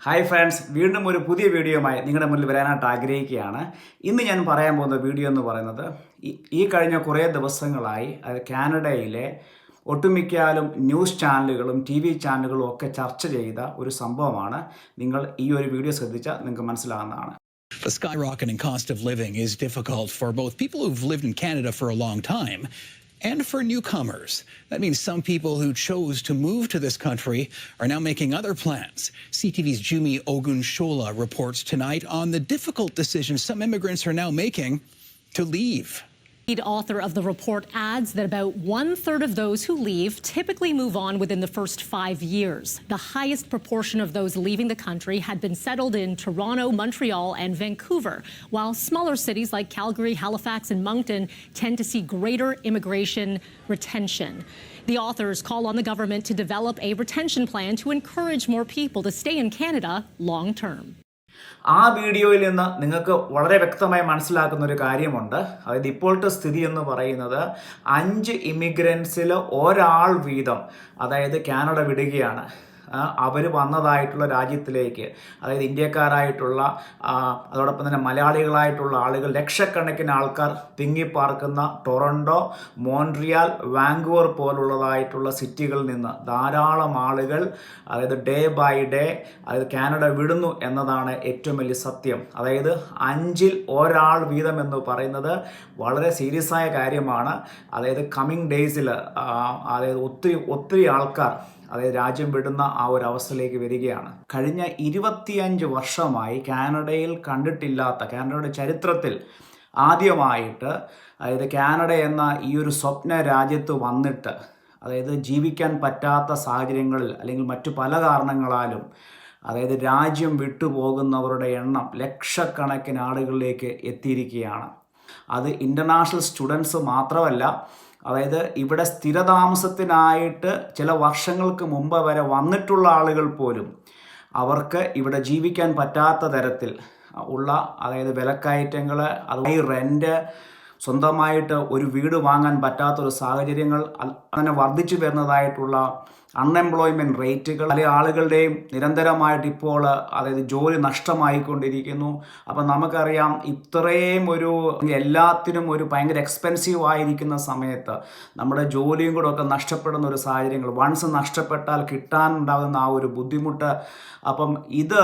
Hi friends വീണ്ടും ഒരു പുതിയ വീഡിയോയുമായി നിങ്ങളുടെ മുന്നിൽ വരാനായിട്ട് ആഗ്രഹിക്കുകയാണ്. ഇന്ന് ഞാൻ പറയാൻ പോകുന്ന വീഡിയോ എന്ന് പറയുന്നത് ഈ- കഴിഞ്ഞ കുറേ ദിവസങ്ങളായി അത് കാനഡയിലെ ഒട്ടുമിക്കാലും ന്യൂസ് ചാനലുകളും ടി വി ചാനലുകളും ഒക്കെ ചർച്ച ചെയ്ത ഒരു സംഭവമാണ്. നിങ്ങൾ ഈ ഒരു വീഡിയോ ശ്രദ്ധിച്ചാൽ നിങ്ങൾക്ക് മനസ്സിലാകുന്നതാണ് The skyrocketing cost of living is difficult for both people who've lived in Canada for a long time and for newcomers. That means some people who chose to move to this country are now making other plans. CTV's Jumi Ogunshola reports tonight on the difficult decision some immigrants are now making to leave. Lead author of the report adds that about one third of those who leave typically move on within the first five years. The highest proportion of those leaving the country had been settled in Toronto, Montreal, and Vancouver, while smaller cities like Calgary, Halifax, and Moncton tend to see greater immigration retention. The authors call on the government to develop a retention plan to encourage more people to stay in Canada long term. ആ വീഡിയോയിൽ നിന്ന് നിങ്ങൾക്ക് വളരെ വ്യക്തമായി മനസ്സിലാക്കുന്ന ഒരു കാര്യമുണ്ട്. അതായത് ഇപ്പോഴത്തെ സ്ഥിതി എന്ന് പറയുന്നത് അഞ്ച് ഇമിഗ്രൻസിൽ ഒരാൾ വീതം അതായത് കാനഡ വിടുകയാണ്. അവർ വന്നതായിട്ടുള്ള രാജ്യത്തിലേക്ക് അതായത് ഇന്ത്യക്കാരായിട്ടുള്ള അതോടൊപ്പം തന്നെ മലയാളികളായിട്ടുള്ള ആളുകൾ ലക്ഷക്കണക്കിന് ആൾക്കാർ തിങ്ങിപ്പാർക്കുന്ന ടൊറൻഡോ മോൺട്രിയാൽ വാങ്കുവർ പോലുള്ളതായിട്ടുള്ള സിറ്റികളിൽ നിന്ന് ധാരാളം ആളുകൾ അതായത് ഡേ ബൈ ഡേ അതായത് കാനഡ വിടുന്നു എന്നതാണ് ഏറ്റവും വലിയ സത്യം. അതായത് അഞ്ചിൽ ഒരാൾ വീതം എന്ന് പറയുന്നത് വളരെ സീരിയസ് ആയ കാര്യമാണ്. അതായത് കമ്മിങ് ഡേയ്സിൽ അതായത് ഒത്തിരി ഒത്തിരി ആൾക്കാർ അതായത് രാജ്യം വിടുന്ന ആ ഒരു അവസ്ഥയിലേക്ക് വരികയാണ്. കഴിഞ്ഞ ഇരുപത്തിയഞ്ച് വർഷമായി കാനഡയിൽ കണ്ടിട്ടില്ലാത്ത കാനഡയുടെ ചരിത്രത്തിൽ ആദ്യമായിട്ട് അതായത് കാനഡ എന്ന ഈ ഒരു സ്വപ്ന രാജ്യത്ത് വന്നിട്ട് അതായത് ജീവിക്കാൻ പറ്റാത്ത സാഹചര്യങ്ങളിൽ അല്ലെങ്കിൽ മറ്റു പല കാരണങ്ങളാലും അതായത് രാജ്യം വിട്ടുപോകുന്നവരുടെ എണ്ണം ലക്ഷക്കണക്കിന് ആളുകളിലേക്ക് എത്തിയിരിക്കുകയാണ്. അത് ഇന്റർനാഷണൽ സ്റ്റുഡൻസ് മാത്രമല്ല അതായത് ഇവിടെ സ്ഥിരതാമസത്തിനായിട്ട് ചില വർഷങ്ങൾക്ക് മുമ്പ് വരെ വന്നിട്ടുള്ള ആളുകൾ പോലും അവർക്ക് ഇവിടെ ജീവിക്കാൻ പറ്റാത്ത തരത്തിൽ ഉള്ള അതായത് വിലക്കയറ്റങ്ങൾ അതുമായി റെന്റ് സ്വന്തമായിട്ട് ഒരു വീട് വാങ്ങാൻ പറ്റാത്തൊരു സാഹചര്യങ്ങൾ അങ്ങനെ വർദ്ധിച്ചു വരുന്നതായിട്ടുള്ള അൺഎംപ്ലോയ്മെന്റ് റേറ്റുകൾ പല ആളുകളുടെയും നിരന്തരമായിട്ട് ഇപ്പോൾ അതായത് ജോലി നഷ്ടമായിക്കൊണ്ടിരിക്കുന്നു. അപ്പം നമുക്കറിയാം ഇത്രയും ഒരു എല്ലാത്തിനും ഒരു ഭയങ്കര എക്സ്പെൻസീവ് ആയിരിക്കുന്ന സമയത്ത് നമ്മുടെ ജോലിയും കൂടെ ഒക്കെ നഷ്ടപ്പെടുന്ന ഒരു സാഹചര്യങ്ങൾ. വൺസ് നഷ്ടപ്പെട്ടാൽ കിട്ടാനുണ്ടാകുന്ന ആ ഒരു ബുദ്ധിമുട്ട്. അപ്പം ഇത്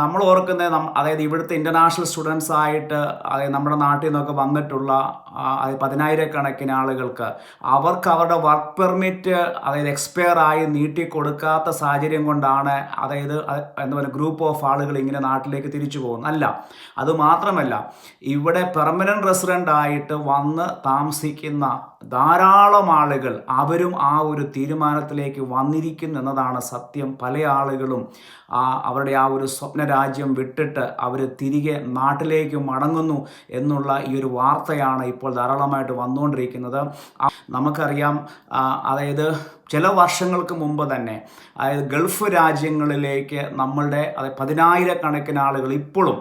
നമ്മൾ ഓർക്കുന്നത് അതായത് ഇവിടുത്തെ ഇന്റർനാഷണൽ സ്റ്റുഡൻസ് ആയിട്ട് അതായത് നമ്മുടെ നാട്ടിൽ നിന്നൊക്കെ വന്നിട്ടുള്ള പതിനായിരക്കണക്കിന് ആളുകൾക്ക് അവർക്ക് അവരുടെ വർക്ക് പെർമിറ്റ് അതായത് എക്സ്പയർ ആയി നീട്ടി കൊടുക്കാത്ത സാഹചര്യം കൊണ്ടാണ് അതായത് അത് എന്താ പറയുക ഗ്രൂപ്പ് ഓഫ് ആളുകൾ ഇങ്ങനെ നാട്ടിലേക്ക് തിരിച്ചു പോകുന്നത്. അല്ല അതുമാത്രമല്ല ഇവിടെ പെർമനന്റ് റെസിഡന്റ് ആയിട്ട് വന്ന് താമസിക്കുന്ന ധാരാളം ആളുകൾ അവരും ആ ഒരു തീരുമാനത്തിലേക്ക് വന്നിരിക്കുന്നു എന്നതാണ് സത്യം. പല ആളുകളും ആ അവരുടെ ആ ഒരു സ്വപ്ന രാജ്യം വിട്ടിട്ട് അവർ തിരികെ നാട്ടിലേക്ക് മടങ്ങുന്നു എന്നുള്ള ഈ ഒരു വാർത്തയാണ് ഇപ്പോൾ ധാരാളമായിട്ട് വന്നുകൊണ്ടിരിക്കുന്നത്. നമുക്കറിയാം അതായത് ചില വർഷങ്ങൾക്ക് മുമ്പ് തന്നെ അതായത് ഗൾഫ് രാജ്യങ്ങളിലേക്ക് നമ്മളുടെ അതായത് പതിനായിരക്കണക്കിന് ആളുകൾ ഇപ്പോഴും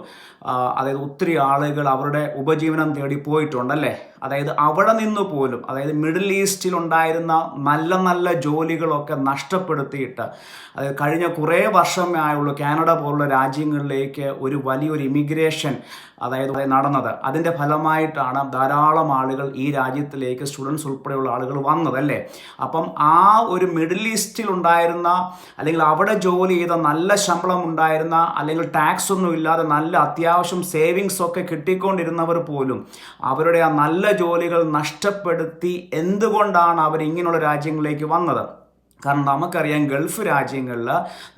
അതായത് ഒത്തിരി ആളുകൾ അവരുടെ ഉപജീവനം തേടി പോയിട്ടുണ്ടല്ലേ അതായത് അവിടെ നിന്ന് പോലും അതായത് മിഡിൽ ഈസ്റ്റിൽ ഉണ്ടായിരുന്ന നല്ല നല്ല ജോലികളൊക്കെ നഷ്ടപ്പെടുത്തിയിട്ട് അതായത് കഴിഞ്ഞ കുറേ വർഷമേ ആയുള്ളൂ കാനഡ പോലുള്ള രാജ്യങ്ങളിലേക്ക് ഒരു വലിയൊരു ഇമിഗ്രേഷൻ അതായത് നടന്നത്. അതിന്റെ ഫലമായിട്ടാണ് ധാരാളം ആളുകൾ ഈ രാജ്യത്തിലേക്ക് സ്റ്റുഡൻസ് ഉൾപ്പെടെയുള്ള ആളുകൾ വന്നത് അല്ലേ? അപ്പം ആ ഒരു മിഡിൽ ഈസ്റ്റിൽ ഉണ്ടായിരുന്ന അല്ലെങ്കിൽ അവിടെ ജോലി ചെയ്ത നല്ല ശമ്പളം ഉണ്ടായിരുന്ന അല്ലെങ്കിൽ ടാക്സ് ഒന്നും ഇല്ലാതെ നല്ല അത്യാവശ്യം സേവിങ്സ് ഒക്കെ കിട്ടിക്കൊണ്ടിരുന്നവർ പോലും അവരുടെ ആ നല്ല ജോലികൾ നഷ്ടപ്പെടുത്തി എന്തുകൊണ്ടാണ് അവർ ഇങ്ങനെയുള്ള രാജ്യങ്ങളിലേക്ക് വന്നത്? കാരണം നമുക്കറിയാം ഗൾഫ് രാജ്യങ്ങളിൽ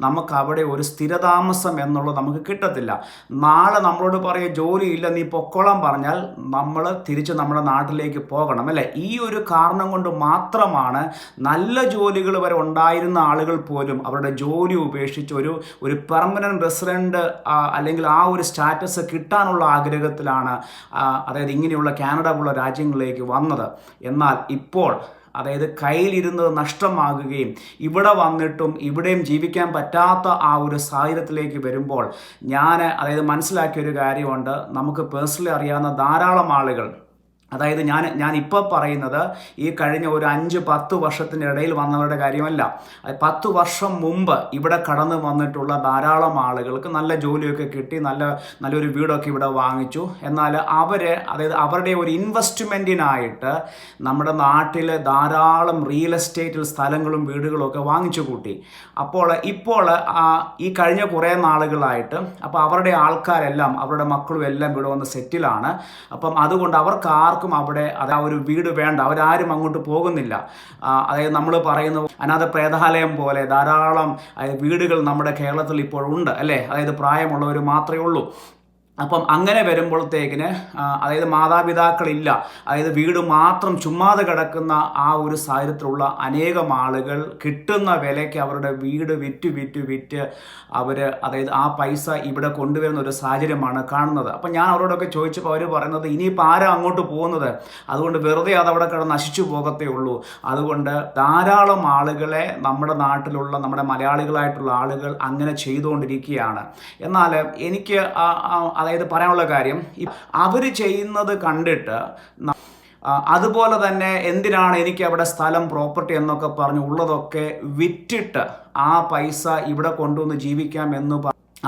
നമുക്ക് അവിടെ ഒരു സ്ഥിരതാമസം എന്നുള്ളത് നമുക്ക് കിട്ടത്തില്ല. നാളെ നമ്മളോട് പറയുക ജോലിയില്ല നീ പൊക്കോളം പറഞ്ഞാൽ നമ്മൾ തിരിച്ച് നമ്മുടെ നാട്ടിലേക്ക് പോകണം അല്ലേ? ഈ ഒരു കാരണം കൊണ്ട് മാത്രമാണ് നല്ല ജോലികൾ വരെ ഉണ്ടായിരുന്ന ആളുകൾ പോലും അവരുടെ ജോലി ഉപേക്ഷിച്ച് ഒരു ഒരു പെർമനന്റ് റെസിഡന്റ് അല്ലെങ്കിൽ ആ ഒരു സ്റ്റാറ്റസ് കിട്ടാനുള്ള ആഗ്രഹത്തിലാണ് അതായത് ഇങ്ങനെയുള്ള കാനഡ പോലുള്ള രാജ്യങ്ങളിലേക്ക് വന്നത്. എന്നാൽ ഇപ്പോൾ അതായത് കയ്യിലിരുന്നത് നഷ്ടമാകുകയും ഇവിടെ വന്നിട്ടും ഇവിടെയും ജീവിക്കാൻ പറ്റാത്ത ആ ഒരു സാഹചര്യത്തിലേക്ക് വരുമ്പോൾ ഞാൻ അതായത് മനസ്സിലാക്കിയ ഒരു കാര്യമുണ്ട്. നമുക്ക് പേഴ്സണലി അറിയാവുന്ന ധാരാളം ആളുകൾ അതായത് ഞാൻ ഞാൻ ഇപ്പോൾ പറയുന്നത് ഈ കഴിഞ്ഞ ഒരു അഞ്ച് പത്ത് വർഷത്തിന്റെ ഇടയിൽ വന്നവരുടെ കാര്യമല്ല. പത്ത് വർഷം മുമ്പ് ഇവിടെ കടന്നു വന്നിട്ടുള്ള ധാരാളം ആളുകൾക്ക് നല്ല ജോലിയൊക്കെ കിട്ടി നല്ല നല്ലൊരു വീടൊക്കെ ഇവിടെ വാങ്ങിച്ചു. എന്നാൽ അവർ അതായത് അവരുടെ ഒരു ഇൻവെസ്റ്റ്മെന്റിനായിട്ട് നമ്മുടെ നാട്ടിൽ ധാരാളം റിയൽ എസ്റ്റേറ്റിൽ സ്ഥലങ്ങളും വീടുകളും ഒക്കെ വാങ്ങിച്ചു കൂട്ടി. അപ്പോൾ ഇപ്പോൾ ഈ കഴിഞ്ഞ കുറേ നാളുകളായിട്ട് അപ്പോൾ അവരുടെ ആൾക്കാരെല്ലാം അവരുടെ മക്കളും എല്ലാം ഇവിടെ വന്ന് സെറ്റിലാണ്. അപ്പം അതുകൊണ്ട് അവർക്ക് ആർക്കും അവിടെ അത് ആ ഒരു വീട് വേണ്ട. അവരാരും അങ്ങോട്ട് പോകുന്നില്ല. അതായത് നമ്മൾ പറയുന്ന അനാഥ പ്രേതാലയം പോലെ ധാരാളം വീടുകൾ നമ്മുടെ കേരളത്തിൽ ഇപ്പോൾ ഉണ്ട് അല്ലേ? അതായത് പ്രായമുള്ളവർ മാത്രമേ ഉള്ളൂ. അപ്പം അങ്ങനെ വരുമ്പോഴത്തേക്കിന് അതായത് മാതാപിതാക്കളില്ല. അതായത് വീട് മാത്രം ചുമ്മാതെ കിടക്കുന്ന ആ ഒരു സാഹചര്യത്തിലുള്ള അനേകം ആളുകൾ കിട്ടുന്ന വിലയ്ക്ക് അവരുടെ വീട് വിറ്റ് വിറ്റ് വിറ്റ് അവർ അതായത് ആ പൈസ ഇവിടെ കൊണ്ടുവരുന്ന ഒരു സാഹചര്യമാണ് കാണുന്നത്. അപ്പം ഞാൻ അവരോടൊക്കെ ചോദിച്ചപ്പോൾ അവർ പറയുന്നത് ഇനിയിപ്പോൾ ആരാ അങ്ങോട്ട് പോകുന്നത്? അതുകൊണ്ട് വെറുതെ അത് അവിടെ കിടന്ന് നശിച്ചു പോകത്തേ ഉള്ളൂ. അതുകൊണ്ട് ധാരാളം ആളുകളെ നമ്മുടെ നാട്ടിലുള്ള നമ്മുടെ മലയാളികളായിട്ടുള്ള ആളുകൾ അങ്ങനെ ചെയ്തുകൊണ്ടിരിക്കുകയാണ്. എന്നാൽ എനിക്ക് അതായത് പറയാനുള്ള കാര്യം അവർ ചെയ്യുന്നത് കണ്ടിട്ട് അതുപോലെ തന്നെ എന്തിനാണ് എനിക്ക് അവിടെ സ്ഥലം പ്രോപ്പർട്ടി എന്നൊക്കെ പറഞ്ഞ് ഉള്ളതൊക്കെ വിറ്റിട്ട് ആ പൈസ ഇവിടെ കൊണ്ടുവന്ന് ജീവിക്കാം എന്ന്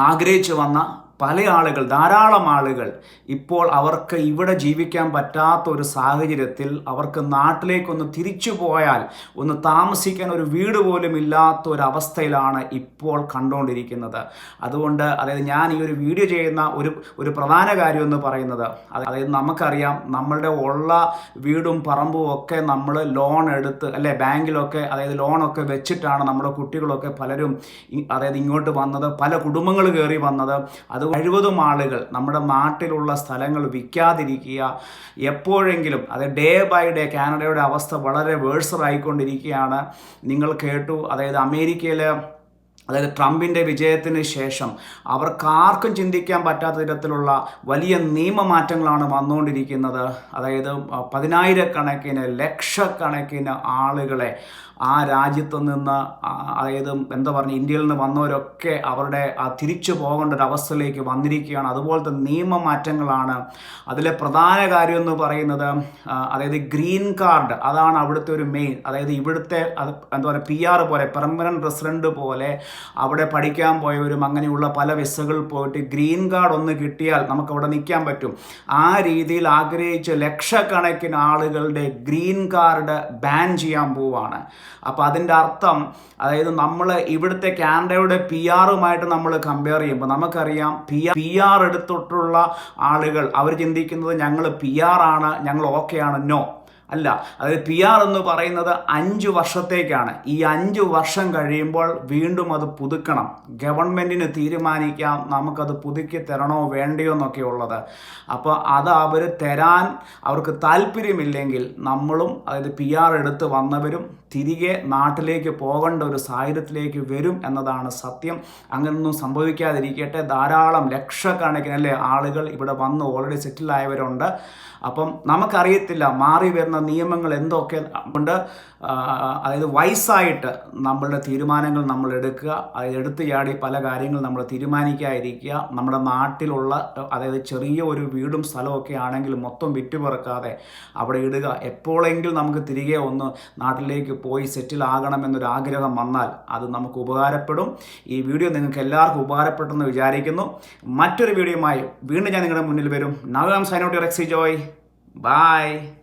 ആഗ്രഹിച്ചു വന്ന പല ആളുകൾ ധാരാളം ആളുകൾ ഇപ്പോൾ അവർക്ക് ഇവിടെ ജീവിക്കാൻ പറ്റാത്ത ഒരു സാഹചര്യത്തിൽ അവർക്ക് നാട്ടിലേക്കൊന്ന് തിരിച്ചു പോയാൽ ഒന്ന് താമസിക്കാൻ ഒരു വീട് പോലും ഇല്ലാത്ത ഒരു അവസ്ഥയിലാണ് ഇപ്പോൾ കണ്ടുകൊണ്ടിരിക്കുന്നത്. അതുകൊണ്ട് അതായത് ഞാൻ ഈ ഒരു വീഡിയോ ചെയ്യുന്ന ഒരു ഒരു പ്രധാന കാര്യം എന്ന് പറയുന്നത് അതായത് നമുക്കറിയാം നമ്മളുടെ ഉള്ള വീടും പറമ്പും ഒക്കെ നമ്മൾ ലോൺ എടുത്ത് അല്ലെ ബാങ്കിലൊക്കെ അതായത് ലോണൊക്കെ വെച്ചിട്ടാണ് നമ്മുടെ കുട്ടികളൊക്കെ പലരും അതായത് ഇങ്ങോട്ട് വന്നത് പല കുടുംബങ്ങൾ കയറി വന്നത്. അത് കഴിവതും ആളുകൾ നമ്മുടെ നാട്ടിലുള്ള സ്ഥലങ്ങൾ വിൽക്കാതിരിക്കുക എപ്പോഴെങ്കിലും അത് ഡേ ബൈ ഡേ കാനഡയുടെ അവസ്ഥ വളരെ വേഴ്സറായിക്കൊണ്ടിരിക്കുകയാണ് നിങ്ങൾ കേട്ടു അതായത് അമേരിക്കയിൽ അതായത് ട്രംപിന്റെ വിജയത്തിന് ശേഷം അവർക്കാർക്കും ചിന്തിക്കാൻ പറ്റാത്ത തരത്തിലുള്ള വലിയ നിയമമാറ്റങ്ങളാണ് വന്നുകൊണ്ടിരിക്കുന്നത്. അതായത് പതിനായിരക്കണക്കിന് ലക്ഷക്കണക്കിന് ആളുകളെ ആ രാജ്യത്ത് നിന്ന് അതായത് എന്താ പറഞ്ഞ ഇന്ത്യയിൽ നിന്ന് വന്നവരൊക്കെ അവരുടെ തിരിച്ചു പോകേണ്ട ഒരു അവസ്ഥയിലേക്ക് വന്നിരിക്കുകയാണ്. അതുപോലത്തെ നിയമമാറ്റങ്ങളാണ് അതിലെ പ്രധാന കാര്യം എന്ന് പറയുന്നത് അതായത് ഗ്രീൻ കാർഡ്. അതാണ് അവിടുത്തെ ഒരു മെയിൻ അതായത് ഇവിടുത്തെ അത് എന്താ പറയുക പി ആർ പോലെ പെർമനന്റ് റെസിഡന്റ് പോലെ അവിടെ പഠിക്കാൻ പോയവരും അങ്ങനെയുള്ള പല വിസകൾ പോയിട്ട് ഗ്രീൻ കാർഡ് ഒന്ന് കിട്ടിയാൽ നമുക്ക് അവിടെ നിൽക്കാൻ പറ്റും. ആ രീതിയിൽ ആഗ്രഹിച്ച ലക്ഷക്കണക്കിന് ആളുകളുടെ ഗ്രീൻ കാർഡ് ബാൻ ചെയ്യാൻ പോവാണ്. അപ്പോൾ അതിന്റെ അർത്ഥം അതായത് നമ്മൾ ഇവിടുത്തെ കാനഡയുടെ പി ആറുമായിട്ട് നമ്മൾ കമ്പയർ ചെയ്യുമ്പോൾ നമുക്കറിയാം പി പി ആർ എടുത്തിട്ടുള്ള ആളുകൾ അവർ ചിന്തിക്കുന്നത് ഞങ്ങൾ പി ആർ ആണ് ഞങ്ങൾ ഓക്കെ ആണ് നോ അല്ല അതായത് പി ആർ എന്ന് പറയുന്നത് അഞ്ച് വർഷത്തേക്കാണ്. ഈ അഞ്ച് വർഷം കഴിയുമ്പോൾ വീണ്ടും അത് പുതുക്കണം. ഗവൺമെന്റിന് തീരുമാനിക്കാം നമുക്കത് പുതുക്കി തരണോ വേണ്ടയോ എന്നൊക്കെ ഉള്ളത്. അപ്പോൾ അത് അവർ തരാൻ അവർക്ക് താല്പര്യമില്ലെങ്കിൽ നമ്മളും അതായത് പി ആർ എടുത്ത് വന്നവരും തിരികെ നാട്ടിലേക്ക് പോകേണ്ട ഒരു സാഹചര്യത്തിലേക്ക് വരും എന്നതാണ് സത്യം. അങ്ങനൊന്നും സംഭവിക്കാതിരിക്കട്ടെ. ധാരാളം ലക്ഷക്കണക്കിന് അല്ലേ ആളുകൾ ഇവിടെ വന്ന് ഓൾറെഡി സെറ്റിൽ ആയവരുണ്ട്. അപ്പം നമുക്കറിയത്തില്ല മാറി വരുന്ന നിയമങ്ങൾ എന്തൊക്കെ ഉണ്ട് അതായത് വയസ്സായിട്ട് നമ്മളുടെ തീരുമാനങ്ങൾ നമ്മൾ എടുക്കുക എടുത്തു ചാടി പല കാര്യങ്ങൾ നമ്മൾ തീരുമാനിക്കാതിരിക്കുക നമ്മുടെ നാട്ടിലുള്ള അതായത് ചെറിയ ഒരു വീടും സ്ഥലമൊക്കെ ആണെങ്കിൽ മൊത്തം വിറ്റുപറക്കാതെ അവിടെ ഇടുക. എപ്പോഴെങ്കിലും നമുക്ക് തിരികെ ഒന്ന് നാട്ടിലേക്ക് പോയി സെറ്റിൽ ആകണമെന്നൊരു ആഗ്രഹം വന്നാൽ അത് നമുക്ക് ഉപകാരപ്പെടും. ഈ വീഡിയോ നിങ്ങൾക്ക് എല്ലാവർക്കും ഉപകാരപ്പെട്ടെന്ന് വിചാരിക്കുന്നു. മറ്റൊരു വീഡിയോയുമായി വീണ്ടും ഞാൻ നിങ്ങളുടെ മുന്നിൽ വരും. നവം സൈനോട്ട് റെക്സി ജോയ്. ബൈ.